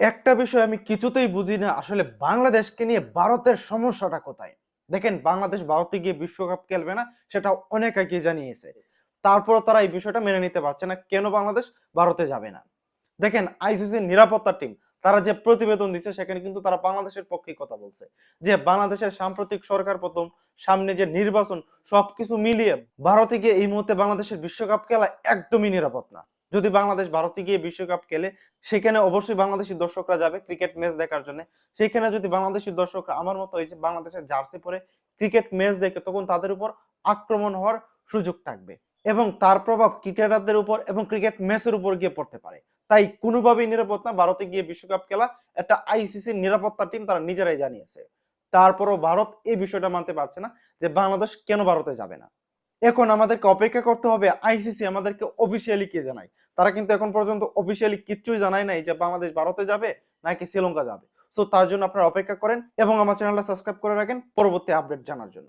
একটা বিষয় আমি কিছুতেই বুঝি না, আসলে বাংলাদেশকে নিয়ে ভারতের সমস্যাটা কোথায়? দেখেন, বাংলাদেশ ভারতে গিয়ে বিশ্বকাপ খেলবে না, সেটা অনেক আগে জানিয়েছে। তারপর তারা এই বিষয়টা মেনে নিতে পারছে না, কেন বাংলাদেশ ভারতে যাবে না? দেখেন, আইসিসির নিরাপত্তা টিম তারা যে প্রতিবেদন দিচ্ছে, সেখানে কিন্তু তারা বাংলাদেশের পক্ষে কথা বলছে। যে বাংলাদেশের সাম্প্রতিক সরকার প্রথম, সামনে যে নির্বাচন, সবকিছু মিলিয়ে ভারতে গিয়ে এই মুহূর্তে বাংলাদেশের বিশ্বকাপ খেলা একদমই নিরাপদ না। যদি বাংলাদেশ ভারতে গিয়ে বিশ্বকাপ খেলে, সেখানে অবশ্যই বাংলাদেশি দর্শকরা যাবে ক্রিকেট ম্যাচ দেখার জন্য। সেখানে যদি বাংলাদেশি দর্শকরা আমার মতো যে বাংলাদেশের জার্সি পরে ক্রিকেট ম্যাচ দেখে, তখন তাদের উপর আক্রমণ হওয়ার সুযোগ থাকবে। এবং তার প্রভাব ক্রিকেটারদের উপর এবং ক্রিকেট ম্যাচের উপর গিয়ে পড়তে পারে। তাই কোনোভাবেই নিরাপদ না ভারতে গিয়ে বিশ্বকাপ খেলা, একটা আইসিসির নিরাপত্তা টিম তারা নিজেরাই জানিয়েছে। তারপরও ভারত এই বিষয়টা মানতে পারছে না যে বাংলাদেশ কেন ভারতে যাবে না। এখন আমাদেরকে অপেক্ষা করতে হবে আইসিসি আমাদেরকে অফিসিয়ালি কে জানায়? তারা কিন্তু এখন পর্যন্ত অফিসিয়ালি কিচ্ছুই জানায় নাই যে বাংলাদেশ ভারতে যাবে নাকি শ্রীলঙ্কা যাবে। সো তার জন্য আপনারা অপেক্ষা করেন এবং আমার চ্যানেলটা সাবস্ক্রাইব করে রাখেন। পরবর্তী আপডেট জানার জন্য।